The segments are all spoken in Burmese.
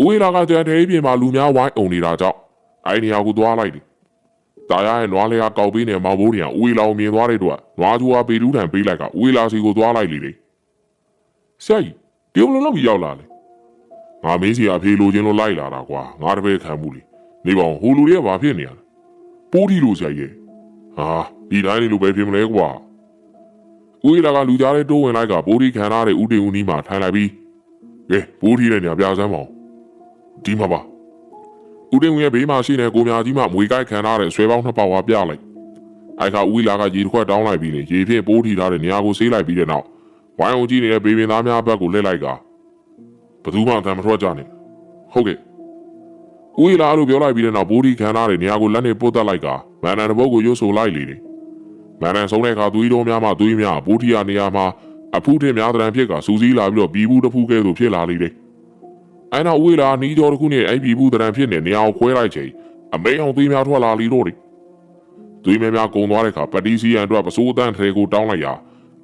ဦးဝေလာကကြံတဲ့ပြင်မှာလူများဝိုင်းအုံနေတာကြောင့်အဲ့ဒီနေရာကိုသွားလိုက်တယ်။တာရရဲ့နွားလေးကကောက်ပေးနေမောင်ဘိုးတွေကဦးဝေလာကိုမြင်သွားတဲ့အတွက်နွားကျိုးကပေတူးတံပေးလိုက်ကဦးဝေလာစီကိုသွားလိုက်လေလေ။ဆရာကြီးဒီဘယ်လိုလုပ်ပြီးရောက်လာလဲ။ငါမင်းစီအဖေလိုချင်လို့လိုက်လာတာကွာငါတပည့်ခံမှုလေ။နေပါဦးဟိုလူတွေကဘာဖြစ်နေရလဲ။ပိုးထီလို့ဆရာကြီးရဲ့။ဟာဒီတိုင်းလေးလိုပဲဖြစ်မလဲကွာ။ဦးဝေလာကလူကြားလေးတိုးဝင်လိုက်ကပိုးထီခံရတဲ့ဦးတင်ဦးနီးမှာထိုင်လိုက်ပြီးကဲပိုးထီတဲ့နေရာပြစမ်းပါဦး။ ဒီမှာပါ။ဦးတင်ဦးရဲ့ဘေးမှာရှိနေကိုမြာကြီးမှမွေကိုက်ခံရတဲ့ဆွဲပေါင်းနှစ်ပေါက်ဝါပြလိုက်။အိုက်ကဦးဝေလာကရေတစ်ခွက်တောင်းလိုက်ပြီးလေရေဖြင့်ပိုးထီထားတဲ့နေရာကိုဆေးလိုက်ပြီးတဲ့နောက်ဝိုင်းအောင်ကြည့်နေတဲ့ဘေဘင်သားများဘက်ကိုလှည့်လိုက်ကဘယ်သူမှအတမ်းမထွက်ကြနဲ့။ဟုတ်ကဲ့။ဦးဝေလာလို့ပြောလိုက်ပြီးတဲ့နောက်ပိုးထီခံရတဲ့နေရာကိုလက်နဲ့ပုတ်တက်လိုက်ကမန်နန်တပုတ်ကိုရွတ်ဆိုလိုက်လေလေ။မန်နန်ဆုံးတဲ့အခါသွေးတော်များမှသွေးများပိုးထီရနေရာမှာအဖူးထင်များတဲ့ဖြစ်ကစူးစီးလာပြီးတော့ဘီဘူးတစ်ဖူးကဲသို့ဖြစ်လာလေလေ။ အဲနောက်ဝေလာနီးကျော်တစ်ခုနဲ့အဲ့ဘီဘူးတရံဖြစ်နေနေရာကိုခွဲလိုက်ချိန်အမေအောင်သွေးများထွက်လာလီတော့တယ်။သွေးများများကုံသွားတဲ့အခါပတီစီယန်အတွက်ပစိုးအတန်းထဲကိုတောင်းလိုက်ရာ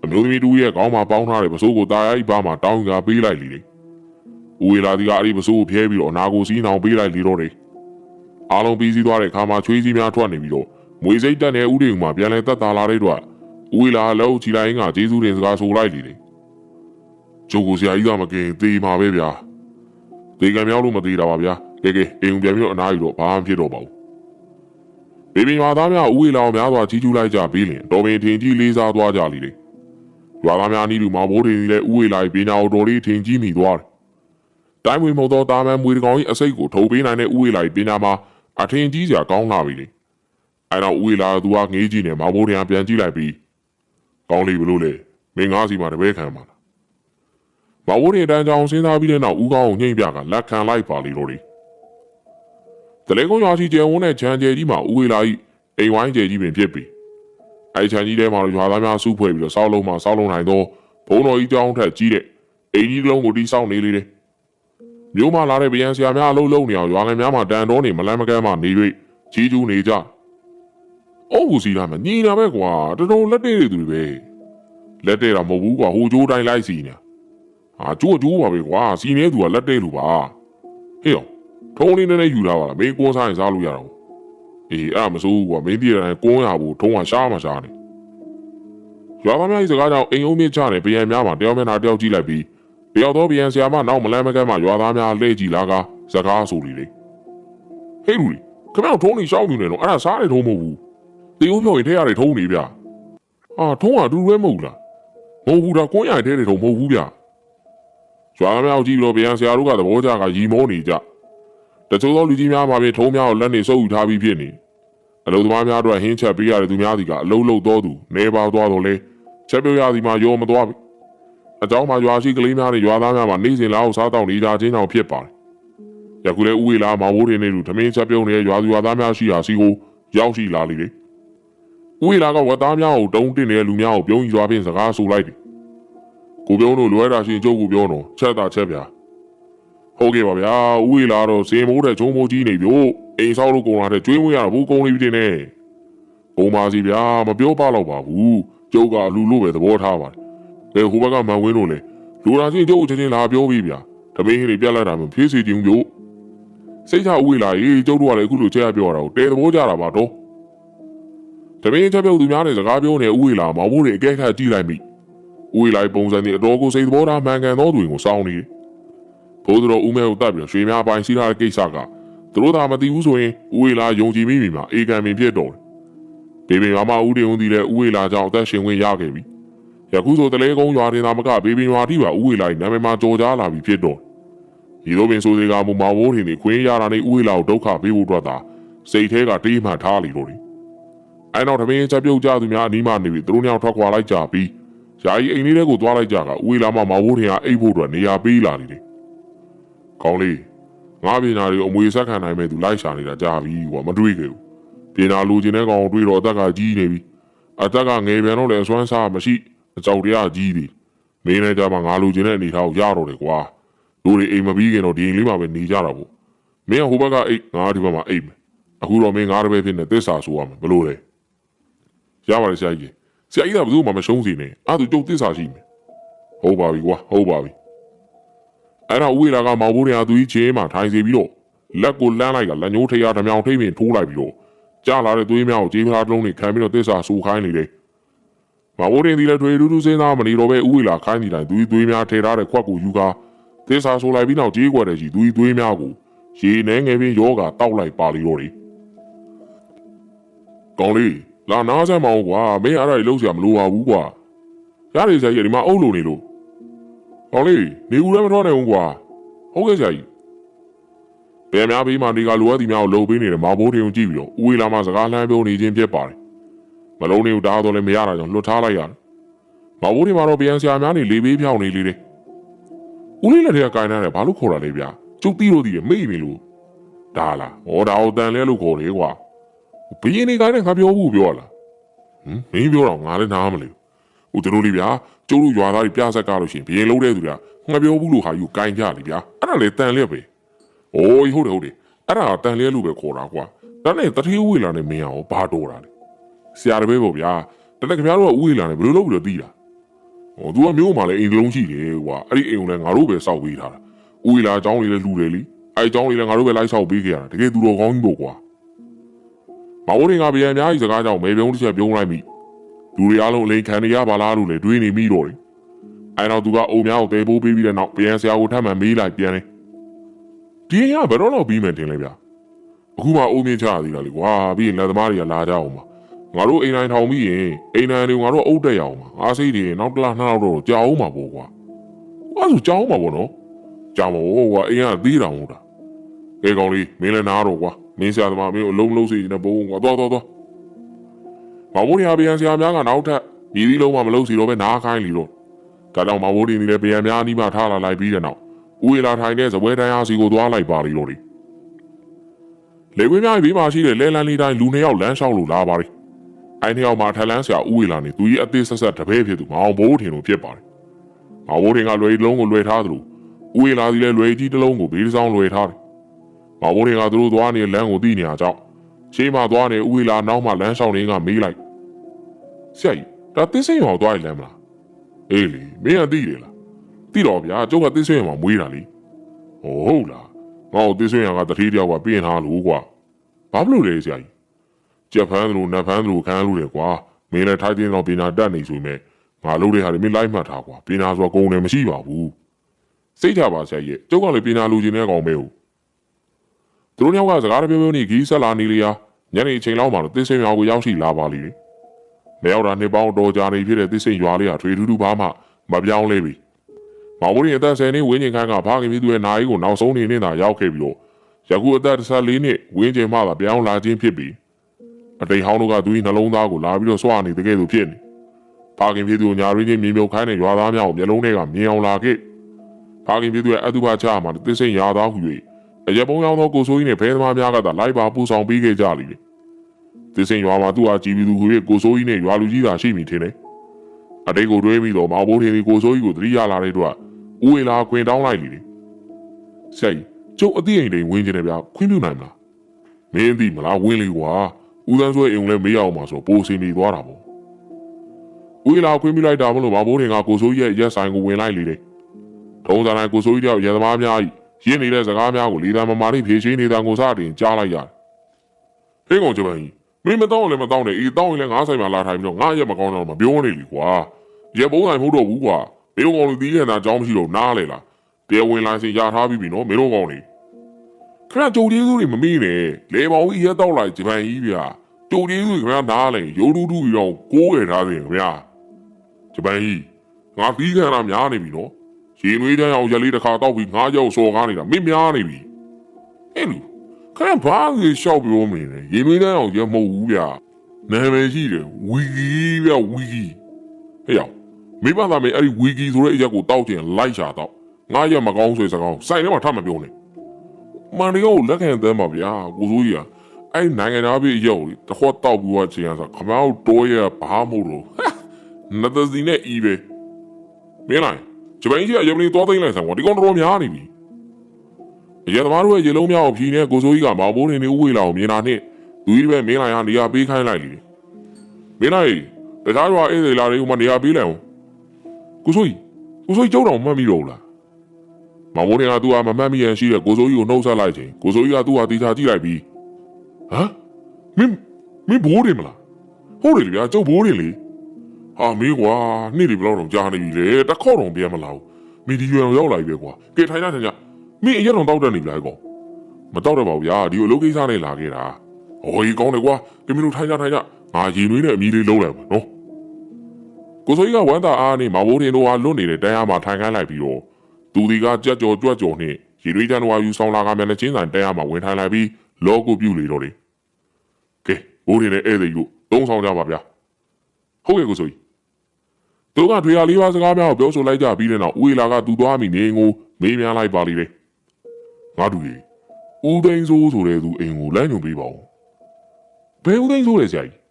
အမျိုးသမီးတူရဲ့ခေါင်းမှာပေါင်းထားတဲ့ပစိုးကိုတာရိုက်ပါမှာတောင်းကပေးလိုက်လေလေ။ဦးဝေလာဒီကအဲ့ဒီပစိုးကိုဖျဲပြီးတော့အနာကိုစီးနှောင်ပေးလိုက်လေတော့တယ်။အားလုံးပြီးစီးသွားတဲ့အခါမှာချွေးစည်းများထွက်နေပြီးတော့မွေစိတ်တက်တဲ့ဥဒေဦးမှာပြန်လဲတက်တာလာတဲ့အတွက်ဦးဝေလာလက်အုပ်ချီလိုက်ရင်ကဂျေဇူးတင်စကားဆိုလိုက်လေလေ။ကျိုးကိုဆရာကြီးကမကင်သေးမှာပဲဗျာ။ ဒီကံမြောက်လို့မသေးတာပါဗျာ။ကဲကဲအိမ်ပြန်ပြီးတော့အနားယူတော့ဘာမှဖြစ်တော့ပါဘူး။ဘေဘီရွာသားများဦးဝေလာကိုများစွာကြီးကျူးလိုက်ကြပြီးလင်တော်ပင်ထင်ကြီးလေးစားသွားကြလေလေ။ရွာသားများနီးလူမောင်ဘိုးတွေလည်းဦးဝေလာရဲ့ပညာကိုတော်လေးထင်ကြီးမိသွားတယ်။တိုင်းမွေမဟုတ်သောတာမန်မွေတကောင်ကြီးအစိတ်ကိုထုတ်ပေးနိုင်တဲ့ဦးဝေလာရဲ့ပညာမှာအထင်ကြီးစရာကောင်းလာပြီလေ။အဲတော့ဦးဝေလာကသူကငေးကြည့်နေမောင်ဘိုးတွေကပြန်ကြည့်လိုက်ပြီးကောင်းလိဘလို့လေမင်းငါးစီမှာတပည့်ခံပါလား။ မောင်ဘိုးတွေအတန်းကြောင်စဉ်းစားပြီးတဲ့နောက်ဦးကောင်းကိုညှိမ့်ပြကလက်ခံလိုက်ပါလေလို့လေ။တလေကုန်းရွာရှိကျယ်ဝန်းတဲ့ခြံကျယ်ကြီးမှာဦးဝေလာကြီးအိမ်ဝိုင်းကျယ်ကြီးပင်ဖြစ်ပြီးအဲခြံကြီးထဲမှာတော့ရွာသားများစုဖွဲ့ပြီးတော့စောက်လုံးမှာစောက်လုံးနိုင်သောဘုံတော်ကြီးကျောင်းထက်ကြီးတဲ့အိမ်ကြီးတစ်လုံးကိုတိစောက်နေလေတယ်။မြို့မှာလာတဲ့ဗယံဆရာများအလုံးလုံးနေအောင်ရွာငယ်များမှာတန်တော်နေမလန်းမကမ်းမှနေ၍ကြီးကျူးနေကြ။အုပ်ကူစီလာမယ်ညီနာပဲကွာတော်တော်လက်တဲ့သူတွေပဲ။လက်တဲ့တာမဟုတ်ဘူးကွာဟိုကျိုးတိုင်းလိုက်စီနေ။ ဟာကျိုးကျိုးပါပဲကွာစီနေသူကလက်တဲ့လူပါ။ဟေ့ရောထုံးလေးနည်းနည်းယူလာပါလားမင်းကွန်းစားရင်စားလို့ရတော့။အေးအဲ့ဒါမစိုးဘူးကွာမင်းတည်တယ်ကွန်းရဘူးထုံးကရှားမှရှားနေ။ရွာသားများကြီးစကားကြောင့်အိမ်အုံးမြင့်ချတဲ့ဗယံများမှာတယောက်မျက်နှာတယောက်ကြည့်လိုက်ပြီးတယောက်တော့ဗယံဆရာမနောက်မလန်းမကမ်းမှာရွာသားများလှည့်ကြည့်လာကစကားဆိုလီလေ။ဟေးလူကြီးခင်ဗျားထုံးနေရှောက်နေတယ်နော်အဲ့ဒါစားနေထုံးမဟုတ်ဘူး။တေဦးပြောရင်ထဲရတယ်ထုံးနေဗျ။အာထုံးကအတူတူပဲမဟုတ်လား။မဟုတ်ဘူးဒါကွန်းရတဲ့ထဲတယ်ထုံးမဟုတ်ဘူးဗျ။ ရွာမြောက်ကြည့်ပြီးတော့ဗျံဆရာတို့ကသဘောကျကရီမောနေကြတချို့သောလူကြီးများမှာပင်ထုံးများကိုလက်နေစုပ်ယူထားပြီးဖြစ်နေအလုံသမားများတို့ဟင်းချက်ပေးရတဲ့သူများစီကအလုံးလုံးတော်သူနေပါသွားတော့လေချက်ပြရစီမှာရောမသွားဘူးအကြောင်းမှာရွာရှိကလေးများနဲ့ရွာသားများမှာနေစဉ်လာအောင်စားတောက်နေကြခြင်းကြောင့်ဖြစ်ပါတယ်ယခုလည်းဥဝေလာမောင်မိုးတွေနဲ့လူသမင်းချက်ပြုံးနေတဲ့ရွာသူရွာသားများရှိရာစီကိုရောက်ရှိလာလေတယ်ဥဝေလာကဝက်သားများကိုတုံးတင်နေတဲ့လူများကိုပြုံးယူသွားပြီးစကားဆိုလိုက်တယ် ကိုပြုံးတို့လွဲတာရှင်ကျုပ်ကိုပြောတော့ချက်တာချက်ဗျာ။ဟုတ်ကဲ့ပါဗျာဥဝေလာတော့စင်မိုးတဲ့ဂျုံမိုးကြီးနေပြီ။အိမ်ဆောက်လို့ကုန်လာတဲ့ကျွေးမွေးရတာဘူးကုန်နေပြီတင်နေ။ကုန်ပါစီဗျာမပြောပါတော့ပါဘူး။ကျုပ်ကလူလို့ပဲသဘောထားပါတယ်။ဘယ်ဟိုဘက်ကမန်ဝင်းတို့လဲလူလာချင်းကျုပ်ချင်းချင်းလာပြောပြီးဗျာ။တမင်းဟင်းတွေပြက်လိုက်တာမျိုးဖြေးစီခြင်းမျိုး။စိတ်ချဥဝေလာရေးကျုပ်တို့ကလည်းအခုလိုချက်ရပြောတာကိုတဲသဘောကြတာပါတော့။တမင်းချက်ပြုတ်သူများနဲ့စကားပြောနေဥဝေလာမောင်မိုးတွေအကဲခတ်ကြည့်လိုက်မိ။ ဥဝေလာပုံစံတွေအတော်ကိုစိတ်သဘောထားမှန်ကန်သောသူတွေကိုစောင်းနေတယ်။ဘိုးတော်ဦးမဲကိုတတ်ပြီးရွှေများပိုင်းစီးထားတဲ့ကိစ္စကသူတို့သာမသိဘူးဆိုရင်ဥဝေလာယုံကြည်မိမိမှာအေကံပင်ဖြစ်တော့တယ်။ဘေဘင်ရွာမဦးတင်ဦးဒီလည်းဥဝေလာကြောင့်အသက်ရှင်ဝင်ရခဲ့ပြီ။ယခုဆိုတလဲကုန်းရွာတင်သာမကဘေဘင်ရွာတိပါဥဝေလာနာမည်မှာကြော်ကြားလာပြီဖြစ်တော့ဒီလိုပင်ဆိုစေကမူမဝိုးထင်နေခွင်းရတာနဲ့ဥဝေလာကိုဒုက္ခပေးဖို့အတွက်သာစိတ်ထဲကတေးမှန်ထားလိလို့တယ်။အဲနောက်သမင်းချက်ပြုတ်ကြသူများအနီးမှနေပြီးသူတို့ညောင်ထွက်ခွာလိုက်ကြပြီး ယာယီအိမ်လေးတွေကိုသွားလိုက်ကြကဥဝေလာမှမဝိုးထင်ကအိပ်ဖို့အတွက်နေရာပေးလာတယ်။ကောင်းလေးငါပညာတွေကိုအမွေဆက်ခံနိုင်မဲ့သူလိုက်ရှာနေတာကြာပြီကွာမတွေးခဲ့ဘူးပညာလူကျင်တဲ့ကောင်ကိုတွေးတော့အသက်ကကြီးနေပြီအသက်ကငယ်ပြန်တော့လည်းအစွမ်းစားမရှိအကြောက်တရားကြီးပြီမင်းလည်းကြမှာငါလူကျင်တဲ့အနေထားကိုရတော့တယ်ကွာလူတွေအိမ်မပြီးခင်တော့ဒီအိမ်လေးမှာပဲနေကြတာပေါ့မင်းကဟိုဘက်ကအိတ်ငါဒီဘက်မှာအိတ်မယ်အခုတော့မင်းငါတပည့်ဖြစ်နေသစ္စာဆိုရမယ်ဘလို့လဲရပါတယ်ဆရာကြီးဆ ရာကြီးကဘယ်သူမှမရှုံးစီနဲ့အဲ့ဒါကျုပ်သစ္စာရှိမယ်ဟုတ်ပါပြီကွာဟုတ်ပါပြီအဲ့ဒါဦးဝေလာကမောင်ဘိုးရင်ကသူကြီးချင်းမှထိုင်စီပြီးတော့လက်ကိုလမ်းလိုက်ကလက်ညှိုးထရဓမြောင်ထိမ့်ပင်ထိုးလိုက်ပြီးတော့ကြားလာတဲ့သွေးများကိုကြေးမလားတစ်လုံးနဲ့ခံပြီးတော့တစ္ဆာဆူခိုင်းနေတယ်မောင်ဘိုးရင်ဒီလည်းတွေတူးတူးစင်းသားမနေတော့ပဲဦးဝေလာခိုင်းနေတိုင်းသူကြီးသွေးများထဲထားတဲ့ခွက်ကိုယူကာတစ္ဆာဆူလိုက်ပြီးနောက်ကြေးကွက်တဲ့ကြီးသူကြီးသွေးများကိုရေနှဲငယ်ပင်ယောဂါတောက်လိုက်ပါလီတော့တယ်ကောင်းလေး လာနားစမ်းမအောင်ကွာမင်းအဲ့ဒါကြီးလုံးစရာမလိုပါဘူးကွာရတယ်ဆရာကြီးဒီမှာအုပ်လို့နေလို့။ဟောင်လေးနေဦးလည်းမထွက်နိုင်ဘူးကွာ။ဟုတ်ကဲ့ဆရာကြီး။ဘယ်များပြီးမှနေကလိုအပ်သည်များကိုလှုပ်ပေးနေတယ်မောင်ဘိုးတင်ကိုကြည့်ပြီးတော့ဦးဝေလာမှစကားလှမ်းပြောနေခြင်းဖြစ်ပါတယ်။မလုံးနေကိုတားတော့လည်းမရတာကြောင့်လွတ်ထားလိုက်ရတယ်။မောင်ဘိုးတင်မှာတော့ပြန်ဆရာများနေလေပေးဖြောင်းနေလေတယ်။ဦးလေးလက်ထက်ကကိုင်းနေတယ်ဘာလို့ခေါ်တာလဲဗျာ။ကျုပ်တီးလို့တည်တယ်မေ့ပြီလို့။ဒါလား။ဟောဒါကိုတန်လဲလို့ခေါ်တယ်ကွာ။ ဘီရင်နေကိုင်းနေငါပြောဘူးပြောလား။ဟင်မင်းပြောတော့ငါလည်းနားမလဲ။ဦးတို့လေးဗျာကျိုးတို့ရွာသားတွေပြဆက်ကားလို့ရှရင်ဘရင်လုံးတဲ့သူတွေကငါပြောဘူးလို့ဟာယူကိုင်းကြလေဗျာအဲ့ဒါလေတန်လျက်ပဲအိုးဟုတ်တယ်ဟုတ်တယ်အဲ့ဒါကတန်လျက်လို့ပဲခေါ်တာကွာဒါနဲ့တတိယဝေလာနဲ့မင်းအောင်ဘာတော်တာလဲဆရာတပည့်ပေါ့ဗျာတလက်ခင်ဗျားတို့ကဥဝေလာနဲ့ဘယ်လိုလုပ်ပြီးတော့တီးတာဟိုသူကမျိုးမှလည်းအိမ်လုံးရှိတယ်ကွာအဲ့ဒီအိမ်ကိုလည်းငါတို့ပဲစောက်ပေးထားတာဥဝေလာအကြောင်းလေးလည်းလူတယ်လीအဲ့အကြောင်းလေးလည်းငါတို့ပဲလိုက်စောက်ပေးခဲ့ရတာတကယ်သူတော်ကောင်းကြီးပေါ့ကွာ မဝရင်ကဗျာအများကြီးစကားကြောင့်မေပြုံးတစ်ချက်ပြုံးလိုက်ပြီလူတွေအားလုံးအလိန်ခံနေရပါလားလို့လည်းတွေးနေမိတော့တယ်။အဲနောက်သူကအုံများကိုတဲပိုးပေးပြီးတဲ့နောက်ပြန်ဆရာကိုထပ်မံမေးလိုက်ပြန်တယ်။ဒီရင်ကဘယ်တော့တော့ပြီးမယ်တင်လဲဗျ။အခုမှအုံမြင့်ချရသေးတာလေကွာပြီးရင်လက်သမားတွေကလာကြအောင်ပါ။ငါတို့အိမ်တိုင်းထောင်ပြီးရင်အိမ်တိုင်းတွေငါတို့အုပ်တက်ရအောင်ပါ။အားစိတ်တွေနောက်တစ်လားနှစ်လောက်တော့ကြာအောင်ပါပေါ့ကွာ။အဲ့ဒါဆိုကြာအောင်ပါပေါ့နော်။ကြာမှာပေါ့ကွာအိမ်ကသေးတာဟုတ်တာ။ကဲကောင်လေးမင်းလည်းနားတော့ကွာ။ မင်းဆရာသမားမင်းကိုအလုံးလုံးစီနေပုံကွာ။သွားသွားသွား။မောင်မိုးရီဟာဗျံဆရာများကနောက်ထပ်ညီသီးလုံးမမလုပ်စီတော့ပဲနားခိုင်းလီတော့ဒါကြောင့်မောင်မိုးရီနေလည်းဗျံများအနီးမှထားလာလိုက်ပြီးတဲ့နောက်ဦးဝေလာထိုင်တဲ့ဇပွဲတန်းအားစီကိုသွားလိုက်ပါလီတော့ဒီလေကွင်းများဘေးမှာရှိတဲ့လဲလန်းလေးတိုင်းလူနှစ်ယောက်လမ်းလျှောက်လို့လာပါလိအိုင်းနှစ်ယောက်မှာထလန်းဆရာဦးဝေလာနေသူကြီးအသေးဆက်ဆက်တပည့်ဖြစ်သူမောင်ဘိုးထင်လို့ဖြစ်ပါတယ်မောင်ဘိုးထင်ကလွယ်လုံးကိုလွယ်ထားသလိုဦးဝေလာစီလည်းလွယ်ကြီးတစ်လုံးကိုဘေးတစ်စောင်းလွယ်ထားတယ် မောင်ဘိုးထင်ကသူတို့သွားနေတဲ့လမ်းကိုသိနေကြကြောင်းရှေးမှသွားနေဦးဝေလာနောက်မှလမ်းလျှောက်ရင်းကမေးလိုက်ဆရာကြီးဒါသင်းစိန်ရောသွားရလမ်းမလားအေးလေမင်းကသိတယ်လားသိတော့ဗျာကျုပ်ကသင်းစိန်ရောမွေးတာလေဟိုဟုတ်လားငါ့ကိုသင်းစိန်ရောကတတိတယောက်ကပြင်ထားလို့ကွာဘာဖြစ်လို့လဲဆရာကြီးကြက်ဖန်းလို့နတ်ဖန်းလို့ခန်းလို့လေကွာမင်းလည်းထိုက်တင်းတော့ပညာတတ်နေဆိုမဲ့ငါလုပ်တဲ့ဟာတွေမင်းလိုက်မှတ်ထားကွာပညာဆိုတာကုန်တယ်မရှိပါဘူးစိတ်ချပါဆရာကြီးကျုပ်ကလည်းပညာလူချင်းတဲ့ကောင်ပဲဟုတ် သူတို့ယောက်ကစကားတပြောပြောနေခီးဆက်လာနေလေရာညနေအချိန်လောက်မှတော့သင်းစိန်ရောကိုရောက်ရှိလာပါလိမ့်မယ်မရောက်တာနှစ်ပေါင်းတော်ကြာနေဖြစ်တဲ့သစ်စိတ်ရွာလေးဟာထွေထူးထူးဘာမှမပြောင်းလဲပြီ။မောင်မင်းအသက်10နှစ်ဝင်းကျင်ခန်းကဖခင်မိသူရဲ့နာရီကိုနောက်ဆုံးနေနေတာရောက်ခဲ့ပြီးတော့ယခုအသက်14နှစ်ဝင်းကျင်မှသာပြောင်းလာခြင်းဖြစ်ပြီးအတိတ်ဟောင်းတို့ကသူ၏နှလုံးသားကိုလာပြီးတော့စွာနေတကယ်လို့ဖြစ်နေ။ဖခင်ဖြစ်သူကိုညာရင်းချင်းမြေမြုပ်ခိုင်းတဲ့ရွာသားများကိုမျက်လုံးတွေကမြင်အောင်လာခဲ့။ဖခင်ဖြစ်သူရဲ့အတုပချမှာသစ်စိတ်ရွာသားဟု၍ အရက်ပုံးရောက်သောကိုဆိုးကြီးနဲ့ဖဲသမားများကသာလိုက်ပါပူဆောင်ပေးခဲ့ကြလိမ့်မယ်။သစ်စင်ရွာမှာသူ့အားကြည်ပြီးသူကိုရဲ့ကိုစိုးကြီးနဲ့ရွာလူကြီးသာရှိမိထင်တယ်။အတိတ်ကိုတွေးပြီးတော့မောင်ဘိုးထင်ဒီကိုစိုးကြီးကိုသတိရလာတဲ့အတွက်ဦးဝေလာခွင်တောင်းလိုက်လေတယ်။ဆက်ကြီးကျုပ်အသိအိမ်တိမ်ဝင်ကျင်တယ်ဗျာခွင့်ပြုနိုင်မလား။မင်းသိမလားဝင်လေကွာ။ဦးသန်းဆွဲအိမ်လည်းမေးရအောင်ပါဆိုပိုးစင်နေသွားတာပေါ့။ဦးဝေလာခွင့်ပြုလိုက်တာမလို့မောင်ဘိုးထင်ကကိုစိုးကြီးရဲ့ရက်ဆိုင်ကိုဝင်လိုက်လေတယ်။ထုံးစံတိုင်းကိုစိုးကြီးတယောက်ရသမားများကြီး ရင်းနေတဲ့စကားများကိုလီတန်မမာတိဖြေရှင်းနေတာကိုစတင်ကြားလိုက်ရတယ်။ဟင်းကောင်ကျပန်ကြီးမင်းမတောင်းလည်းမတောင်းနဲ့အေးတောင်းရင်လည်းငါးဆိုင်မှာလာထိုင်ပြီးတော့ငါရက်မကောင်းတော့မပြောနေလीကွာရက်ပုံးဆိုင်မဟုတ်တော့ဘူးကွာမင်းတို့ကောင်လူတီးခဲ့တာအကြောင်းမရှိတော့နားလေလားတရားဝင်လိုင်စင်ရထားပြီးပြီနော်မင်းတို့ကောင်လေခဏကြိုကျေးဇူးတွေမမိနဲ့လေပေါင်းကြီးရက်တော့လိုက်ဂျပန်ကြီးဗျာကြိုကျေးဇူးတွေခင်ဗျာနားလေရိုးတူးတူးပြီးတော့ကိုးရထားတယ်ခင်ဗျာဂျပန်ကြီးငါတီးခဲ့တာများနေပြီနော် ရှင်နွေးတန်းအောင်ရက်လေးတစ်ခါတောက်ပြီးငါးကြောက်စော်ကားနေတာမင်းများနေပြီဟဲ့လူခဏဘာကြီးရှောက်ပြောမနေနဲ့ရေမင်းတန်းအောင်ရမဟုတ်ဘူးဗျာနာမည်ရှိတယ်ဝီဂီဗျာဝီဂီဟဲ့ရောက်မိဘသားမင်းအဲ့ဒီဝီဂီဆိုတဲ့အရက်ကိုတောက်ချင်လိုက်ရှာတော့ငါရက်မကောင်းဆိုတဲ့စကားကိုစိုက်ထဲမှာထပ်မပြောနဲ့မန်ဒီကိုလက်ခံသမ်းပါဗျာကိုစိုးကြီးကအဲ့နိုင်ငံသားပြည်ရက်ကိုတခေါက်တောက်ပြီးတော့ချင်ရဆိုခမောက်တော့ရဘာမို့လို့နတ်သစီနဲ့ဤပဲမင်းလိုက် ဂျပန်ကြီးကရမလီသွားသိမ်းလိုက်ဆံကွာဒီကောင်တော်တော်များနေပြီအရသမားတို့ရဲ့ရေလုံးများကိုဖြီးနေကိုစိုးကြီးကမောင်ဘိုးနေနေဥဝေလာကိုမြင်တာနဲ့သူကြီးပဲမင်းလိုက်ဟာနေရာပေးခိုင်းလိုက်လေမင်းလိုက်တခြားရွာအေးသေးလာတွေကိုမနေရာပေးလိုက်အောင်ကိုစိုးကြီးကိုစိုးကြီးကျုံတော်မှတ်မိတော့လားမမောင်မိုးတင်ကသူ့ဟာမမှတ်မိရန်ရှိတဲ့ကိုစိုးကြီးကိုနှုတ်ဆက်လိုက်ချိန်ကိုစိုးကြီးကသူ့ဟာတီချာကြည့်လိုက်ပြီးဟမ်မင်းမင်းဘိုးတယ်မလားဟုတ်တယ်လေဗျာကျုပ်ဘိုးတယ်လေ ဟာမင်းကွာနေ့ဒီဘယ်လောက်တော့ကြာနေပြီလေတစ်ခေါက်တော့ပြန်မလာဘူးမင်းဒီရွယ်ရောက်လာပြီပဲကွာကဲထိုင်ကြထိုင်ကြမင်းအရက်တော့တောက်တက်နေပြီလားကောမတောက်တော့ပါဘူးဗျာဒီလိုအလုပ်ကိစ္စနဲ့လာခဲ့တာဟောကြီးကောင်းတယ်ကွာကမင်းတို့ထိုင်ကြထိုင်ကြငါရင်နွေးနဲ့အမီးလေးလုံးလိုက်ပါနော်ကိုစိုးကြီးကဝမ်းသာအားနဲ့မောင်ဘိုးတင်တို့ဟာလွတ်နေတဲ့တန်းအားမှာထိုင်ခိုင်းလိုက်ပြီးတော့သူဒီကကြက်ကြော်ကြွက်ကြော်နဲ့ရေရွေးချမ်းတော်ဟာယူဆောင်လာကမြန်တဲ့ချင်းဆိုင်တန်းအားမှာဝင်ထိုင်လိုက်ပြီးလောကိုပြုတ်လေတော့လေကဲဘိုးတင်နဲ့ဧည့်သည်တို့သုံးဆောင်ကြပါဗျာဟုတ်ကဲ့ကိုစိုးကြီး သူကထွေရလေးပါးစကားများကိုပြောဆိုလိုက်ကြပြီးတဲ့နောက်ဦးဝေလာကသူသွားမိနေကိုမေးမြန်းလိုက်ပါလိမ့်တယ်ငါတို့ကြီးဦးသိန်းစိုးဆိုတဲ့သူအိမ်ကိုလမ်းညွှန်ပေးပါဦးဘယ်ဦးသိန်းစိုးလဲဆရာကြီး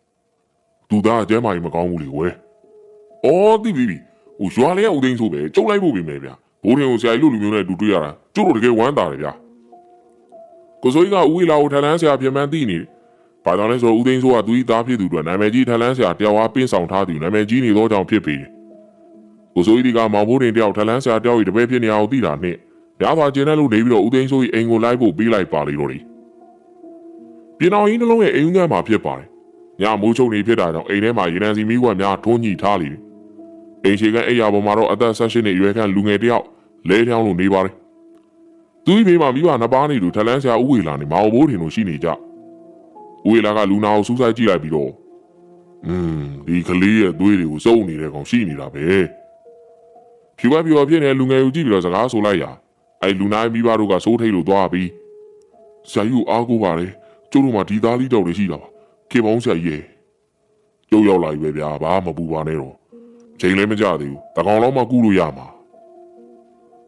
သူသားအကျမ်းမာကြီးမကောင်းဘူးလေကွယ်။အော်သိပြီပြီ။ဟိုရွာလေးကဦးသိန်းဆိုပဲကျုပ်လိုက်ဖို့ပြင်မယ်ဗျာ။ဘိုးရင်ကိုဆရာကြီးလူလူမျိုးနဲ့အတူတွေ့ရတာကျုပ်တို့တကယ်ဝမ်းသာတယ်ဗျာ။ကိုစိုးကြီးကဦးဝေလာကိုထလန်းဆရာပြင်မှန်းသိနေတယ်။ဘာကြောင့်လဲဆိုတော့ဦးသိန်းဆိုကသူ့သားဖြစ်သူတို့နာမည်ကြီးထလန်းဆရာတယောက်အားပင်းဆောင်ထားသူနာမည်ကြီးနေသောကြောင့်ဖြစ်ပေတယ်။ ကိုစိုးကြီးကမောင်ဘိုးရင်တယောက်ထလန်းဆရာတယောက်ဤတပည့်ဖြစ်နေအောင်သိတာနဲ့ရပါကျင်းတဲ့လူနေပြီးတော့ဦးသိန်းဆိုကြီးအိမ်ကိုလိုက်ဖို့ပေးလိုက်ပါလေတော့လေ။ပြင်တော်ကြီးနှလုံးရဲ့အိမ်ဦးထဲမှာဖြစ်ပါတယ်။ညမိုးချုံနေဖြစ်တာကြောင့်အိမ်ထဲမှာရေနံစီမီးကွက်များထွန်းညှိထားလေတယ်အိမ်ရှိကအိမ်ယာပေါ်မှာတော့အသက်ဆက်ရှိနေရွယ်ခန့်လူငယ်တစ်ယောက်လဲထောင်းလို့နေပါတယ်။သူ့ဘေးမှာမိဘနှစ်ပါးနေသူထလန်းဆရာဦးဝေလာနေမောင်ဘိုးထင်လို့ရှိနေကြ။ဦးဝေလာကလူနာကိုစူးစိုက်ကြည့်လိုက်ပြီးတော့อืมဒီကလေးရဲ့သွေးတွေကိုစုပ်နေတဲ့ကောင်ရှိနေတာပဲ။ ဖြူပဖြူဖြစ်နေတဲ့လူငယ်ကိုကြည့်ပြီးတော့စကားဆိုလိုက်ရာအဲလူနာရဲ့မိဘတို့ကစိုးထိတ်လို့သွားပြီးဆရာကြီးကိုအားကိုးပါလေကျုပ်တို့မှဒီသားလေးတောက်တွေရှိတာပါ။ခေပေါင်းဆရာကြီးရဲ့ကျုပ်ရောက်လာပြီပဲဗျာဘာမှမပူပါနဲ့တော့ချိန်လည်းမကြသေးဘူးတကောင်လုံးမှကူးလို့ရမှာ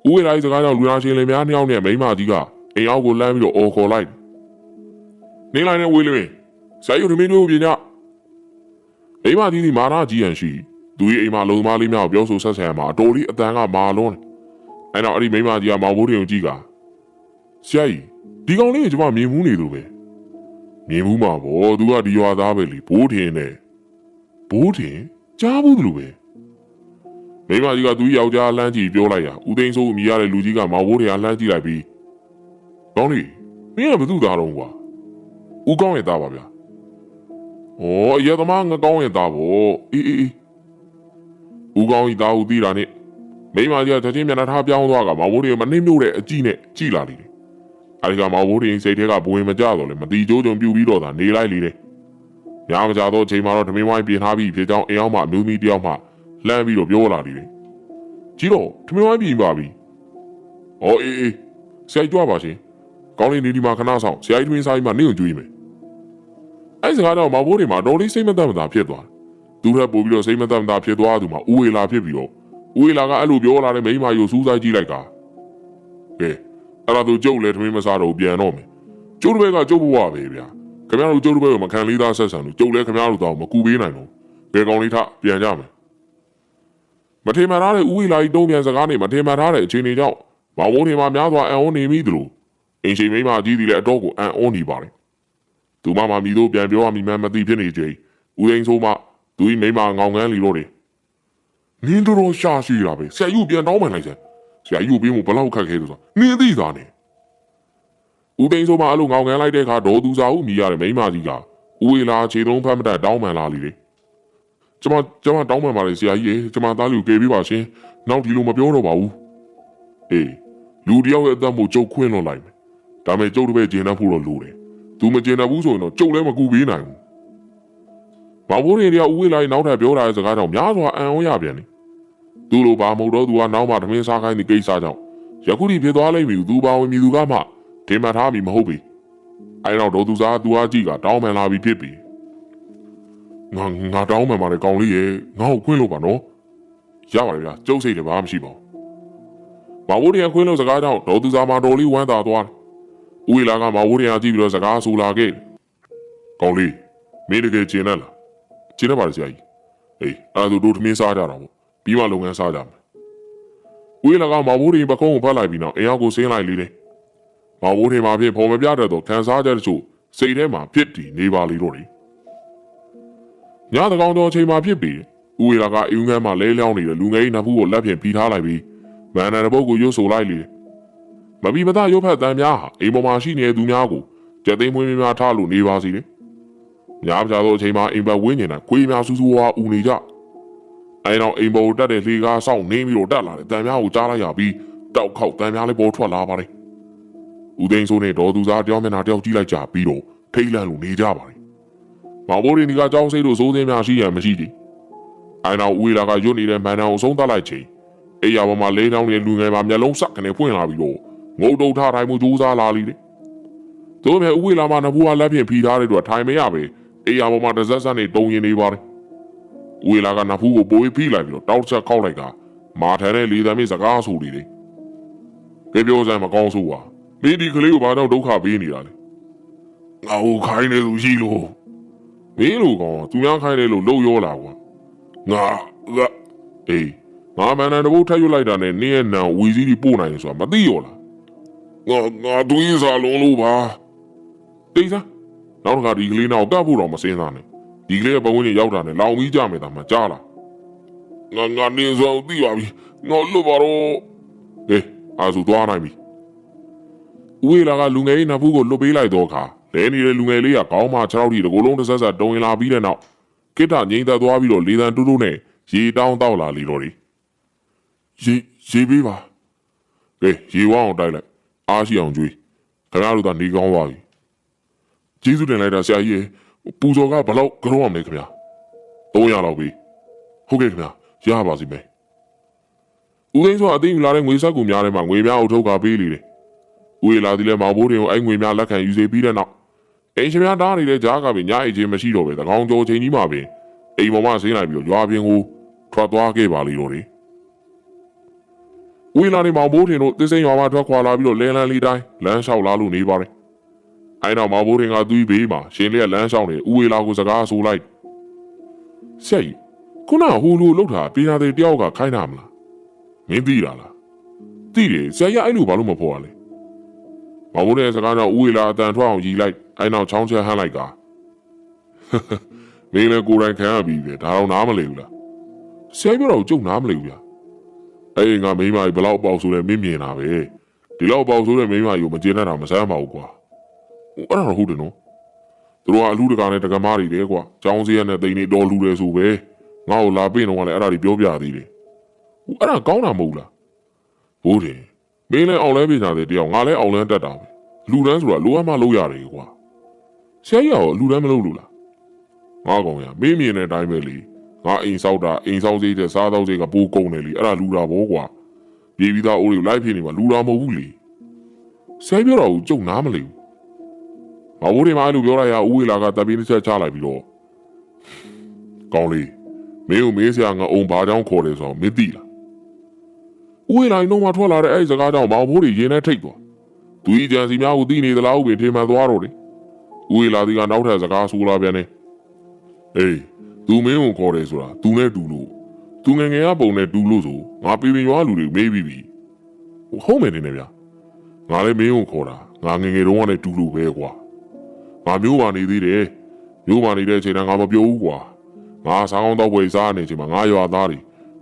ဦးဝေလာကြီးစကားကြောင့်လူနာရှင်လင်များနှစ်ယောက်နဲ့မိန်းမကြီးကအိမ်အောက်ကိုလမ်းပြီးတော့အော်ခေါ်လိုက်နေလိုက်နဲ့ဝေးလင်းဆရာယူရမင်းတို့ပြင်ကြမိန်းမကြီးဒီမာနာကြီးရန်ရှိ သူရဲ့အိမ်မှာလုံသမားလေးများကိုပြောဆိုဆက်ဆံရမှာအတော်လေးအတန်ကမာလွန်းတယ်အဲ့တော့အဲ့ဒီမိန်းမကြီးကမောင်ဘိုးတွေကိုကြည့်ကဆရာကြီးဒီကောင်လေးကကျွန်မမြင်မှုနေသူပဲမြင်မှုမှာဗောသူကဒီရွာသားပဲလေဘိုးထင်နဲ့ဘိုးထင်ကြားဘူးသူလိုပဲမိမကြီးကသူ့ယောက်ျားလှမ်းကြည့်ပြောလိုက်ရာဦးသိန်းစိုးအမိရတဲ့လူကြီးကမောင်ဘိုးတွေကလှမ်းကြည့်လိုက်ပြီးကောင်းလေမင်းကဘသူသားတော့ကွာဦးကောင်းရဲ့သားပါဗျာဩအရသမားငကောင်းရဲ့သားဗောအေးအေးအေး ဦးကောင်းဤသားဦးသိတာနဲ့မိမကြီးကတချင်းမျက်နှာထားပြောင်းသွားကမောင်ဘိုးတွေမနှိမ့်လို့တဲ့အကြည့်နဲ့ကြည့်လာလိမ့်တယ်အဲဒီကမောင်ဘိုးတွေစိတ်ထဲကဘဝင်မကြတော့လေမတီကြိုးကြုံပြူပြီးတော့သာနေလိုက်လေတယ်ညမကြတော့အချိန်မှာတော့ဓမင်းဝိုင်းပြင်ထားပြီးဖြစ်ကြောင်းအိမ်အောင်မှအမျိုးသမီးတယောက်မှလှမ်းပြီးတော့ပြောလာတယ်။ကြီးတော့ထမင်းဝိုင်းပြင်ပါပြီ။အော်အေးအေးဆရာကြီးကြွပါရှင်။ကောင်းလေးနေဒီမှာခဏဆောင်ဆရာကြီးထမင်းစားပြီးမှနင့်ကိုကြွေးမယ်။အဲ့စကားတော့မဘိုးတွေမှာတော်လေးစိတ်မသက်မသာဖြစ်သွားတယ်။ သူထပ်ပို့ပြီးတော့စိတ်မသက်မသာဖြစ်သွားသူမှာဦးဝေလာဖြစ်ပြီးတော့ဦးဝေလာကအဲ့လိုပြောလာတဲ့မိန်းမကြီးကိုစူးစိုက်ကြည့်လိုက်ကကဲအဲ့ဒါသူကျုပ်လည်းထမင်းမစားတော့ဘူးပြန်တော့မယ်။ကျုပ်တို့ဘက်ကကျုပ်ဘဝပဲဗျာ။ခင်ဗျားတို့ကျုပ်တို့ဘက်ကမခံလေးသားဆက်ဆံလို့ကျုပ်လည်းခင်ဗျားတို့တော့မကူပေးနိုင်တော့ဘူး။ဘယ်ကောင်လေးထပြန်ကြမယ်။မထေမှန်ထားတဲ့ဥဝေလာကြီးတုံးပြန်စကားနဲ့မထေမှန်ထားတဲ့အခြေအနေကြောင့်မောင်ဝုန်းတွေမှာများစွာအံ့ဩနေမိသလိုအင်ရှိမိန်းမကြီးတွေလည်းအတော့ကိုအံ့ဩနေပါတယ်။သူမမမီတို့ပြန်ပြောရမိမှန်းမသိဖြစ်နေချိန်ဦးသိန်းဆိုးမှ သူ၏မိန်းမငောင်ကန်းလီလို့တယ်။နင်းတို့တော့ရှာရှိတာပဲဆရာယူပြန်တောင်းပန်လိုက်စမ်းဆရာယူပြီးမှဘလောက်ခက်ခဲလို့ဆိုနင်းသိတာနဲ့ဦးသိန်းဆိုးမှအဲ့လိုငောင်ကန်းလိုက်တဲ့အခါဒေါ်သူစာဟုမြည်ရတဲ့မိန်းမကြီးကဦးဝေလာခြေသုံးဖက်မတက်တောင်းပန်လာလိမ့်တယ်။ကျွန်မကျွန်မတောင်းပန်ပါလေဆရာကြီးရေကျွန်မသားလူကယ်ပေးပါရှင်နောက်ဒီလိုမပြောတော့ပါဘူးအေးလူတယောက်ရဲ့အသက်မို့ကြုတ်ခွင်းလွန်လိုက်မယ်ဒါပေမဲ့ကျုပ်တို့ပဲကျင်တတ်ဖို့တော့လိုတယ်သူမကျင်တတ်ဘူးဆိုရင်တော့ကျုပ်လည်းမကူပေးနိုင်ဘူး မဘိုးရင်တယောက်ဦးဝေးလိုက်နောက်ထပ်ပြောတာရဲ့စကားကြောင့်များစွာအံ့ဩရပြန်တယ်သူလိုပါမဟုတ်တော့သူကနောက်မှသမင်းစားခိုင်းတဲ့ကိစ္စကြောင့်ယခုထိဖြစ်သွားလိမ့်မည်သူပါဝင်မည်သူကမှထင်မှတ်ထားမိမဟုတ်ပြီအဲတော့ဒေါ်သူစားသူအားကြည့်ကတောင်းပန်လာပြီဖြစ်ပြီငါငါတောင်းမှန်ပါတယ်ကောင်လေးရေငါ့ကိုခွင့်လို့ပါနော်ရပါတယ်ဗျာကျုပ်စိတ်လည်းဘာမှမရှိပါဘူးမဝိုးရံခွင့်လို့စကားကြောင့်ဒေါ်သူစာမတော်လေးဝမ်းသာသွားတယ်ဦးဝေလာကမဝိုးရံကြည့်ပြီးတော့စကားဆူလာခဲ့တယ်ကောင်လေးမင်းတကယ်ကျင်တယ်လား ကျင်တယ်ပါလေဆရာကြီးအေးအဲ့ဒါဆိုတို့ထမင်းစားကြတာပေါ့ပြီးမှလုပ်ငန်းစားကြမယ်ဦးဝေလာကမဝိုးရံပကုံးကိုဖတ်လိုက်ပြီးနောက်အိမ်အောင်ကိုဆင်းလိုက်လေတယ်မဝိုးရံမှာဖြစ်ဖော်မပြတတ်တော့ခံစားချက်တချို့စိတ်ထဲမှာဖြစ်တည်နေပါလေတော့တယ်ညတကောင်တော်အချိန်မှာဖြစ်ပြီးဦးဝေလာကအယူငန်းမှာလဲလျောင်းနေတဲ့လူငယ်ကြီးနှစ်ဖူးကိုလက်ဖြင့်ပြီးထားလိုက်ပြီးမန်နန်တပုတ်ကိုရွတ်ဆိုလိုက်လေမပီမသားရုပ်ဖက်တန်များဟာအိမ်ပေါ်မှာရှိနေတဲ့သူများကိုကြက်သိမ်းမွေးများထားလို့နေပါစီလေ ညာပြသောအချိန်မှာအိမ်ဘက်ဝင်းနေတာခွေးများစူးစူးဝါးဦးနေကြအဲနောက်အိမ်ပေါ်တက်တဲ့လေကားဆောင်နေပြီးတော့တက်လာတဲ့တန်များကိုကြားလိုက်ရပြီးတောက်ခေါက်တန်များလေးပေါ်ထွက်လာပါတယ်ဦးသိန်းစိုးနဲ့ဒေါ်သူစားတယောက်မျက်နှာတယောက်ကြည့်လိုက်ကြပြီးတော့ထိတ်လန့်လို့နေကြပါတယ်မောင်ဘိုးရင်ဒီကကြောင်းစိတ်တို့စိုးစင်းများရှိရမရှိကြည့်အဲနောက်ဦးလာကရွတ်နေတဲ့မန်တန်ကိုဆုံးသတ်လိုက်ချိန်အေးရပေါ်မှာလေးတောင်းတဲ့လူငယ်မှာမျက်လုံးစက်ကနေဖွင့်လာပြီးတော့ငုတ်တုတ်ထားတိုင်းမှုကြိုးစားလာလိလေတို့မဲ့ဦးဝေလာမှာနဘူးကလက်ဖြင့်ဖီထားတဲ့အတွက်ထိုင်မရပဲ အေးရပေါ်မှာတစ်စက်စက်နေတုံရင်နေပါတယ်ဦးဝေလာကနဖူးကိုပိုးဖိလိုက်ပြီးတော့တောက်ချက်ခောက်လိုက်ကမာထန်တဲ့လေသမီးစကားဆိုနေတယ်ကြပြောစမ်းမကောင်းဆိုးပါမင်းဒီကလေးကိုဘာတော့ဒုက္ခပေးနေတာလဲငါ့ကိုခိုင်းနေသူရှိလို့မင်းလိုကောင်သူများခိုင်းတယ်လို့လှုပ်ရောလာကွာငါငါအေးငါမန်နန်တဘိုးထပ်ရွတ်လိုက်တာနဲ့နင်းရဲ့နံဝီစည်းကြီးပို့နိုင်တယ်ဆိုတာမသိရောလားငါငါတွေးစားလုံးလို့ပါတိတ်စား နောက်တစ်ခါဒီကလေးနောက်ကပ်ဖို့တော့မစင်းစားနဲ့ဒီကလေးရဲ့ပဝန်းကျင်ရောက်တာနဲ့လောင်ပြီးကြမယ်တာမကြားလားငါငါနေစောသိပါပြီငါလွတ်ပါတော့ဟေးအာစုသွားနိုင်ပြီဦးဝေလာကလူငယ်ရဲ့နဖူးကိုလွတ်ပေးလိုက်တော့ခါလဲနေတဲ့လူငယ်လေးကခေါင်းမှာခြေထောက်ထိတကိုယ်လုံးတစ်ဆက်ဆက်တုံရင်လာပြီးတဲ့နောက်ကိတ္တငိမ့်သက်သွားပြီးတော့လေတံတူးတူးနဲ့ရေတောင်းတောက်လာလေတော့တယ်ရေရေပေးပါကဲရေဝအောင်တိုက်လိုက်အားရှိအောင်ကြွေးခင်ဗျားတို့ကနေကောင်းပါပြီ ကျေးဇူးတင်လိုက်တာဆရာကြီးရေပူဇော်ကဘလောက်ကြောင်းရမလဲခင်ဗျာ300လောက်ပြီဟုတ်ကဲ့ခင်ဗျာရပါစီမယ်ဦးသိန်းစောအသိယူလာတဲ့ငွေဆက်ကူများထဲမှာငွေများအုပ်ထုတ်ကပေးလေတယ်ဦးရလာသည်လဲမောင်ဘိုးတွေကိုအဲ့ငွေများလက်ခံယူစေပြီးတဲ့နောက်အိမ်ရှင်များတားနေတဲ့ကြားကပင်ညအိတ်ချင်းမရှိတော့ပဲသကောင်ကျော်ချိန်ကြီးမှာပင်အိမ်ပေါ်မှာဆင်းလိုက်ပြီးတော့ရွာပြင်ကိုထွက်သွားခဲ့ပါလိမ့်တော့တယ်ဦးရလာနေမောင်ဘိုးတင်တို့သစ်စိန်ရွာမှာထွက်ခွာလာပြီးတော့လဲလန်းလေးတိုင်းလမ်းလျှောက်လာလို့နေပါတယ် အဲ့တော့မောင်ဘိုးတင်ကသူ့ဘေးမှာရှင်လေးကလမ်းလျှောက်နေဦးရလာကိုစကားဆိုလိုက်ဆက်ကြီးခုနကဟိုလိုလှုပ်တာပညာသေးတယောက်ကခိုင်းတာမလားမင်းသိတာလားသိတယ်ဆရာကြီးအဲ့လိုဘာလို့မဖော်ရလဲမဘိုးတဲ့စကားတော့ဦးဝေလာအတန်ထွက်အောင်ကြီးလိုက်အဲနောက်ချောင်းချက်ဟန်းလိုက်ကမင်းလည်းကိုယ်တိုင်ခံရပြီပဲဒါတော့နားမလည်ဘူးလားဆရာပြောတော့ကြုံနားမလည်ဘူးဗျာအေးငါမိန်းမကြီးဘလောက်ပေါက်ဆိုလဲမင်းမြင်တာပဲဒီလောက်ပေါက်ဆိုတဲ့မိန်းမကြီးကိုမကျေနပ်တာမဆမ်းပါဘူးကွာ အဲ့ဒါတော့ဟုတ်တယ်နော်သူတို့ကအလူတကာနဲ့တကမားတွေတယ်ကွာចောင်းစရနဲ့တိန်နေတော်လူတယ်ဆိုပဲငါ့ကိုလာပြင်တော့ကလည်းအဲ့ဒါတွေပြောပြသေးတယ်အဲ့ဒါကောင်းတာမဟုတ်လားဘိုးတယ်မင်းလည်းအောင်လဲပြင်ကြတယ်တယောက်ငါလည်းအောင်လဲတက်တာပဲလူတန်းဆိုတာလိုအပ်မှလုပ်ရတယ်ကွာဆရာကြီးရောလူတန်းမလုပ်လို့လားငါကောင်ရမင်းမြင်တဲ့အတိုင်းပဲလေငါအိမ်ဆောက်တာအိမ်ဆောက်စိတ်တဲ့စားတော့စိတ်ကပိုးကုန်တယ်လေအဲ့ဒါလူတာဘောကွာပြေးပြီးသားအိုးတွေကိုလိုက်ဖြစ်နေမှာလူတာမဟုတ်ဘူးလေဆရာပြောတော့ကျုံနားမလဲဘူး မဘိုးတွေမှအဲ့လိုပြောလိုက်ရဦးဝေလာကတပ်ပြီးတစ်ချက်ချလိုက်ပြီးတော့ကောင်းလေးမင်းကိုမေးစရာငါအုံဘာကြောင့်ခေါ်တယ်ဆိုတော့မင်းသိလားဦးဝေးလိုက်တော့မှထွက်လာတဲ့အဲ့ဒီစကားကြောင့်မောင်ဘိုးတွေရင်ထဲထိတ်သွားသူဤကြံစီများကိုသိနေသလားဟုပင်ထင်မှန်သွားတော့တယ်ဦးဝေးလာသည်ကနောက်ထပ်စကားဆိုလာပြန်တယ်အေးသူမင်းကိုခေါ်တယ်ဆိုတာသူနဲ့တူလို့သူငယ်ငယ်ကပုံနဲ့တူလို့ဆိုငါပြေပင်ရွာလူတွေမေးပြီးပြီဟုတ်မယ်တင်တယ်ဗျာငါလည်းမင်းကိုခေါ်တာငါငယ်ငယ်တုန်းကလည်းတူလို့ပဲကွာ ငါမျိုးပါနေသေးတယ်မျိုးပါနေတဲ့အချိန်ကငါမပြောဘူးကွာငါစားကောင်းတော့ပွဲစားနေချိန်မှာငါရွာသားတွေ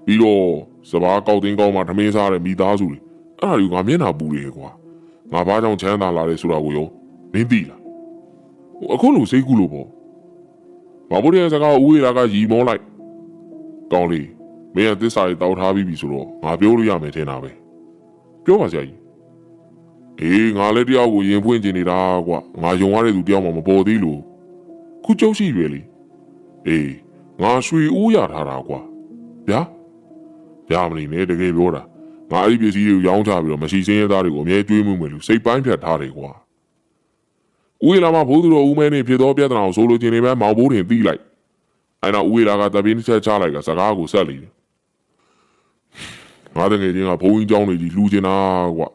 ပြီးတော့စပားကောက်တင်းကောင်းမှထမင်းစားတဲ့မိသားစုတွေအဲ့ဒါတွေကငါမျက်နှာပူတယ်ကွာငါဘာကြောင့်ချမ်းသာလာလဲဆိုတာကိုရောမင်းသိလားဟိုအခုလိုစိတ်ကူးလို့ပေါ့မဘိုးရဲ့စကားကိုဦးရတာကရီမောလိုက်ကောင်းလေးမင်းကသစ္စာရေးတောက်ထားပြီးပြီဆိုတော့ငါပြောလို့ရမယ်ထင်တာပဲပြောပါစရာကြီး အေးငါလည်းတယောက်ကိုရင်ဖွင့်ကျင်နေတာကွာငါယုံရတဲ့သူတယောက်မှမပေါ်သေးလို့ခုကျုပ်ရှိရွယ်လေအေးငါရွှေဦးရထားတာကွာ ဗျာဗျာမနေနဲ့တကယ်ပြောတာငါအဲ့ဒီပစ္စည်းတွေကိုရောင်းချပြီးတော့မရှိစင်းရဲသားတွေကိုအမြဲတွေးမှုမယ်လို့စိတ်ပိုင်းဖြတ်ထားတယ်ကွာဦးရလာမဘိုးသူတော်ဦးမဲနေဖြစ်သောပြဿနာကိုဆိုလိုချင်နေပဲမောင်ဘိုးတင်ပြီးလိုက်အဲ့တော့ဦးရလာကတပင်းတစ်ချက်ချလိုက်ကစကားကိုဆက်လေတယ်ငါတကယ်ချင်းကဘုံကြီးเจ้าနေကြီးလူချင်တာကွာ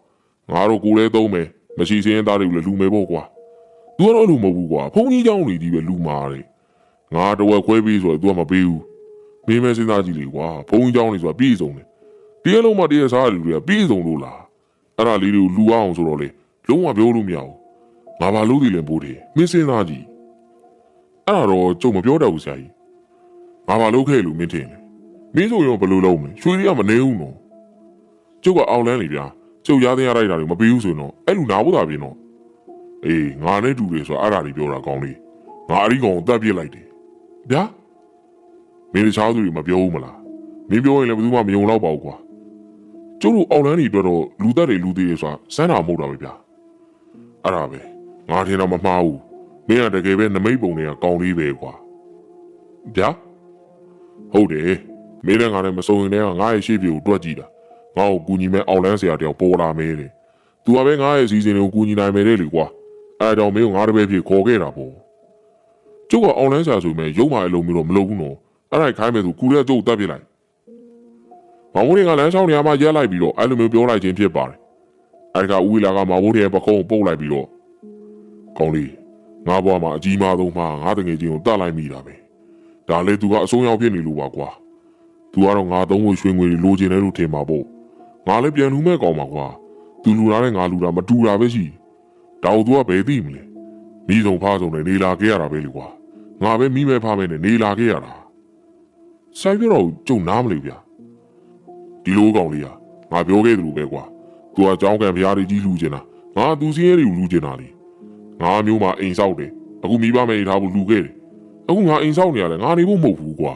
ငါတို့ကိုယ်လဲသုံးမယ်မရှိစင်းရဲသားတွေကိုလည်းလူမယ်ပေါ့ကွာသူကတော့လူမဟုတ်ဘူးကွာဘုံကြီးเจ้าနေကြီးပဲလူမာတယ်ငါတဝက်ခွဲပြီးဆိုတော့ तू ကမပေးဘူး မင်းမဲစဉ်းစားကြည့်လေကွာဘုံကြီးเจ้าနေဆိုတာပြည့်စုံတယ်တရားလုံးမတရားစားတဲ့လူတွေကပြည့်စုံလို့လားအဲ့ဒါလေးတွေကိုလူအောင်ဆိုတော့လေလုံးဝပြောလို့မရဘူးငါဘာလို့ဒီလဲပို့တယ်မင်းစဉ်းစားကြည့်အဲ့ဒါတော့ကြုံမပြောတတ်ဘူးဆရာကြီးငါဘာလို့ခဲ့လို့မင်းထင်လဲမင်းဆိုရင်ဘယ်လိုလုပ်မလဲရွှေတွေကမနေဘူးနော်ကျုပ်ကအောင်လန်းလေဗျာ ကျုပ်ရတဲ့ရလိုက်တာတွေမပေးဘူးဆိုရင်တော့အဲ့လူနာဖို့သာပြင်တော့အေးငါနဲ့တူတယ်ဆိုတာအဲ့ဒါတွေပြောတာကောင်းလေငါအရီကောင်ကိုတတ်ပြစ်လိုက်တယ်ဗျာမင်းတခြားသူတွေမပြောဘူးမလားမင်းပြောရင်လည်းဘယ်သူမှမယုံတော့ပါဘူးကွာကျုပ်တို့အောက်လန်းတွေအတွက်တော့လူသက်တွေလူသေးတွေဆိုတာစမ်းတာမဟုတ်တာပဲဗျာအဲ့ဒါပဲငါထင်တော့မမှားဘူးမင်းကတကယ်ပဲနမိတ်ပုံတွေကကောင်းလေးပဲကွာဗျာဟုတ်တယ်မင်းနဲ့ငါနဲ့မစုံရင်လည်းငါရဲ့ရှေ့ပြေကိုတွက်ကြည့်တာ ငါ့ကိုကူညီမဲ့အောက်လန်းဆရာတယောက်ပေါ်လာမဲတယ်သူကပဲငါရဲ့စီစဉ်တွေကိုကူညီနိုင်မယ်တဲ့လေကွာအဲ့ဒါကြောင့်မင်းကိုငါတပည့်ဖြစ်ခေါ်ခဲ့တာပေါ့ကျုပ်ကအောက်လန်းဆရာဆိုမဲ့ရုံမာအလုံးမျိုးတော့မလုပ်ဘူးနော်အဲ့ဒါခိုင်းမဲ့သူကူတဲ့ကျုပ်ကိုတတ်ပြစ်လိုက်။မောင်မိုးတွေကလမ်းဆောင်နေရာမှာရက်လိုက်ပြီးတော့အဲ့လိုမျိုးပြောလိုက်ခြင်းဖြစ်ပါတယ်။အဲ့ဒါကဦးဝီလာကမောင်မိုးတွေရဲ့ပခုံးကိုပုတ်လိုက်ပြီးတော့ကောင်းလေးငါဘွားမှာအကြီးမားဆုံးမှာငါတငယ်ချင်းကိုတတ်လိုက်မိတာပဲ။ဒါလေသူကအဆုံးရောက်ဖြစ်နေလို့ပါကွာ။ तू ကတော့ငါသုံးဖို့ရွှေငွေတွေလိုချင်တယ်လို့ထင်ပါပေါ့။ ငါလည်းပြန်ထူးမဲ့ကောင်ပါကွာသူလူသားနဲ့ငါလူသားမတူတာပဲရှိတောင်သူကဘယ်သိမလဲမိဆုံးဖားဆုံးနဲ့နေလာခဲ့ရတာပဲလေကွာငါပဲမိမဲ့ဖားမဲ့နဲ့နေလာခဲ့ရတာဆိုင်ပြတော့ကြုံနားမလို့ဗျာဒီလိုကောင်လေးကငါပြောခဲ့သလိုပဲကွာသူကအကြောင်းကံဘုရားကြီးလူကျင်တာငါသူစင်းရဲတွေကိုလူကျင်တာလေငါမျိုးမှာအိမ်ဆောက်တယ်အခုမိဘမဲ့နေထားဖို့လူခဲ့တယ်အခုငါအိမ်ဆောက်နေရတယ်ငါနေဖို့မဟုတ်ဘူးကွာ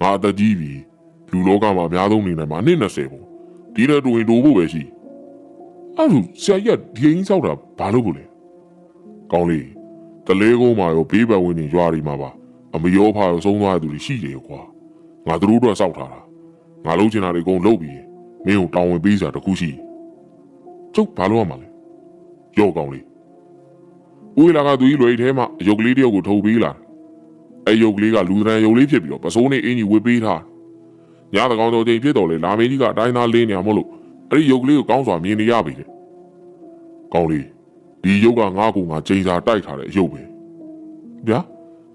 ငါအသက်ကြီးပြီလူလောကမှာအများဆုံးနေနိုင်မှာအနည်း20ပေါ့ ဒီတဲ့တူရင်တူဖို့ပဲရှိ။အဲ့လိုဆရာကြီးကဒီအိမ်ဆောက်တာဘာလို့ဘူးလဲ။ကောင်းလေးတလေးကုန်းမှာရောဘေးဘက်ဝင်နေရွာဒီမှာပါ။အမရောဖာရောဆုံးသွားတဲ့သူတွေရှိတယ်ကွာ။ငါတို့တို့ဆောက်ထားတာ။ငါလုံးချင်တာတွေအကုန်လုပ်ပြီးမင်းကိုတောင်းဝင်ပေးစရာတခုရှိကျုပ်ဘာလို့ရမှာလဲရော့ကောင်းလေးဦးလာကသူကြီးလွယ်ထဲမှာအယုတ်ကလေးတယောက်ကိုထုတ်ပေးလာအဲယုတ်ကလေးကလူသဏ္ဍာန်ယုတ်လေးဖြစ်ပြီးတော့ပစိုးနဲ့အင်ကြီးဝစ်ပေးထား ညတကောင်တော်ချိန်ဖြစ်တော်လေလာမင်းကြီးကအတိုင်းသားလေးနေရမို့လို့အဲ့ဒီယုတ်ကလေးကိုကောင်းစွာမြင်နေရပြီတဲ့ကောင်းလေးဒီယုတ်ကငါ့ကိုငါချိန်စာတိုက်ထားတဲ့အယုတ်ပဲဗျာ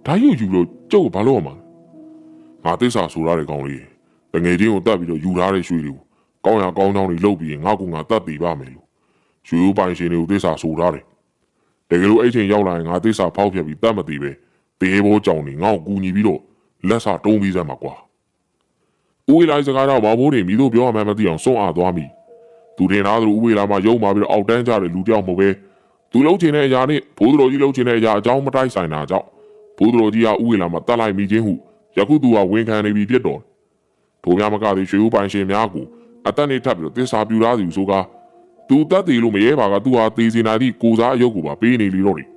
ဒါယုတ်ယူလို့ကျုပ်ကဘာလို့ရမှာလဲငါသစ္စာဆိုရတယ်ကောင်းလေးတငယ်ချင်းကိုတတ်ပြီးတော့ယူထားတဲ့ရွှေတွေကိုကောင်းရကောင်းချောင်းတွေလှုပ်ပြီးရင်ငါကငါတတ်တည်ပါမယ်လို့ရွှေဦးပိုင်ရှင်တွေကိုသစ္စာဆိုထားတယ်တကယ်လို့အဲ့ချိန်ရောက်လာရင်ငါသစ္စာဖောက်ပြက်ပြီးတတ်မတည်ပဲတေးဘောကြောင်နေငါ့ကိုကူညီပြီးတော့လက်စာတုံးပြီးစမ်းမှာကွာ ဦးဝေလာစကားတော့မဘိုးတွေမိတို့ပြောရမှန်းမသိအောင်စွန့်အားသွားမိသူတင်သားသူဦးဝေလာမှရုံမာပြီးတော့အောက်တန်းကြတဲ့လူတယောက်မဟုတ်ပဲသူလှုပ်ချင်တဲ့အရာနဲ့ဘိုးတော်ကြီးလှုပ်ချင်တဲ့အရာအကြောင်းမတိုက်ဆိုင်တာကြောင့်ဘိုးတော်ကြီးကဦးဝေလာမှတတ်လိုက်မိခြင်းဟုယခုသူကဝန်ခံနေပြီဖြစ်တော်ထိုများမကသည်ရွှေဦးပိုင်ရှင်များကိုအသက်နေထပ်ပြီးတော့သစ္စာပြူသားသူဆိုကားသူတတ်တယ်လို့မရဲပါကသူဟာသေစင်နာသည့်ကိုစားအယုတ်ကိုပါပေးနေလေတော့တယ်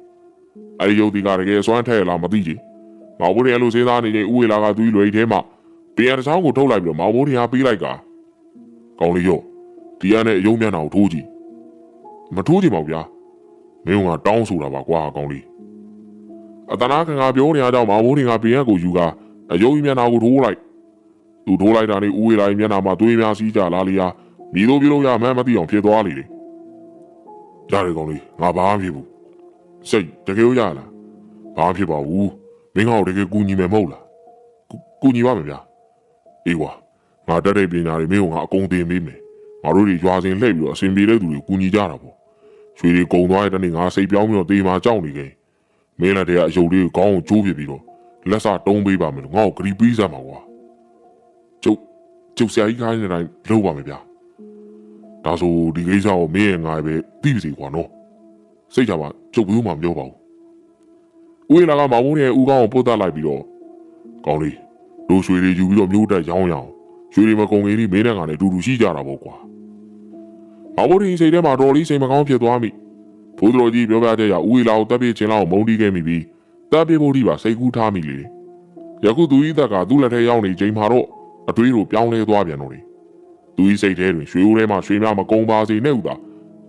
အဲဒီယုတ်ဒီကတကယ်စွမ်းထက်လာမသိချင်မောင်ဘိုးရဲ့လူစင်းသားနေချိန်ဥဝေလာကသူ့လွယ်ထဲမှာ ပြန်တစ်ချောင်းကိုထုတ်လိုက်ပြီးတော့မောင်ဘိုးရားပေးလိုက်ကကောင်းလေးရောဒီကနဲ့အယုံမျက်နှာကိုထိုးကြည့်မထိုးကြည့်ပါဘူးဗျာမင်းကတောင်းဆိုတာပါကွာကောင်းလေးအတနာခံကပြောနေရတော့မောင်ဘိုးရားပြန်ကိုယူကာအယုံမျက်နှာကိုထိုးလိုက်သူထိုးလိုက်တာနဲ့ဦးဝေလာရဲ့မျက်နှာမှာသွေးများစီးကြလာလျာမိတို့ပြုလို့ရမှန်းမသိအောင်ဖြစ်သွားလေလေ။ကြားရကောင်လေးငါဘာမှဖြစ်ဘူး။စိတ်တကယ်ရလား။ဘာမှဖြစ်ပါဘူး။မင်းကောင်တကယ်ကူညီမယ်မဟုတ်လား။ကူညီပါမယ်ဗျာ။ အေးကွာငါတက်တဲ့ပညာတွေမင်းကငါအကုန်သင်ပေးမယ်။ငါတို့တွေရွာစဉ်လှည့်ပြီးတော့အစဉ်ပြေတဲ့သူတွေကိုကူညီကြတာပေါ့။ရွှေတွေကုံသွားတဲ့တနေ့ငါစိတ်ပြောင်းပြီးတော့တေးမာကြောက်နေခဲ့။မင်းလည်းတည်းကအယုတ်လေးကိုကောင်းအောင်ကျိုးပြပြီးတော့လက်စတုံးပေးပါမယ်လို့ငါ့ကိုဂရီပီးစမ်းပါကွာ။ကျုပ်ကျုပ်ဆရာကြီးခိုင်းနေတိုင်းလုပ်ပါမယ်ဗျာဒါဆိုဒီကိစ္စကိုမင်းရဲ့ငါပဲသိပါစေကွာနော်စိတ်ကြပါကျုပ်ဘူးမှမပြောပါဘူးဦးရလာကမောင်မိုးရဲ့ဦးကောင်းကိုပုတ်တတ်လိုက်ပြီးတော့ကောင်းလေး တို့ရွှေတွေယူပြီးတော့မျိုးတက်ရောင်းရအောင်ရွှေတွေမကုန်ခင်ဒီမင်းနဲ့ငါနဲ့အတူတူရှိကြတာပေါ့ကွာမောင်မိုးရင်စိတ်ထဲမှာတော်လေးစိတ်မကောင်းဖြစ်သွားမိဘိုးတော်ကြီးပြောပြတဲ့ရဦးရလာကိုတပ်ပြချင်းလောက်မုန်းတီးခဲ့မိပြီးတပ်ပြဖို့ဒီပါစိတ်ကူးထားမိလေယခုသူဤသက်ကသူ့လက်ထဲရောက်နေချိန်မှာတော့အတွေးတို့ပြောင်းလဲသွားပြန်တော့တယ်။သူဤစိတ်ထဲတွင်ရွှေဦးထဲမှာရွှေများမကုံပါစေနဲ့ဟုသာ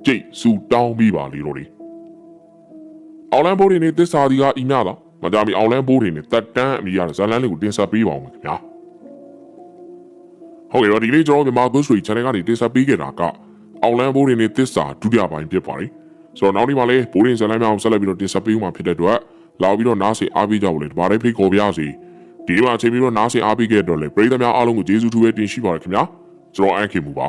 ကြိတ်စူတောင်းပြီးပါလေတော့တယ်။အောင်လန်းဘိုးတွေနဲ့တစ္ဆာဒီကဤများသာ မကြမီအောင်လန်းဘိုးတွေနဲ့တက်တန်းအမိရတဲ့ဇလန်းလေးကိုတင်ဆက်ပေးပါအောင်ခင်ဗျာ။ဟုတ်ကဲ့တော့ဒီနေ့ကျွန်တော်မြန်မာသွဆွေ channel ကနေတင်ဆက်ပေးခဲ့တာကအောင်လန်းဘိုးတွေနဲ့တစ္ဆာဒုတိယပိုင်းဖြစ်ပါတယ်။ဆိုတော့နောက်ဒီမှာလည်းဘိုးရင်ဇလန်းများအောင်ဆက်လက်ပြီးတော့တင်ဆက်ပေးဦးမှာဖြစ်တဲ့အတွက်လာပြီးတော့နားဆင်အားပေးကြဖို့လေဒီပါလေးဖိတ်ခေါ်ပြရစီ။ဒီနေ့မှာချိန်ပြီးတော့နားဆင်အားပေးခဲ့တဲ့အတွက်လည်းပရိသတ်များအားလုံးကိုကျေးဇူးထူးပဲတင်ရှိပါရခင်ဗျာကျွန်တော်အန်ခင်မူပါ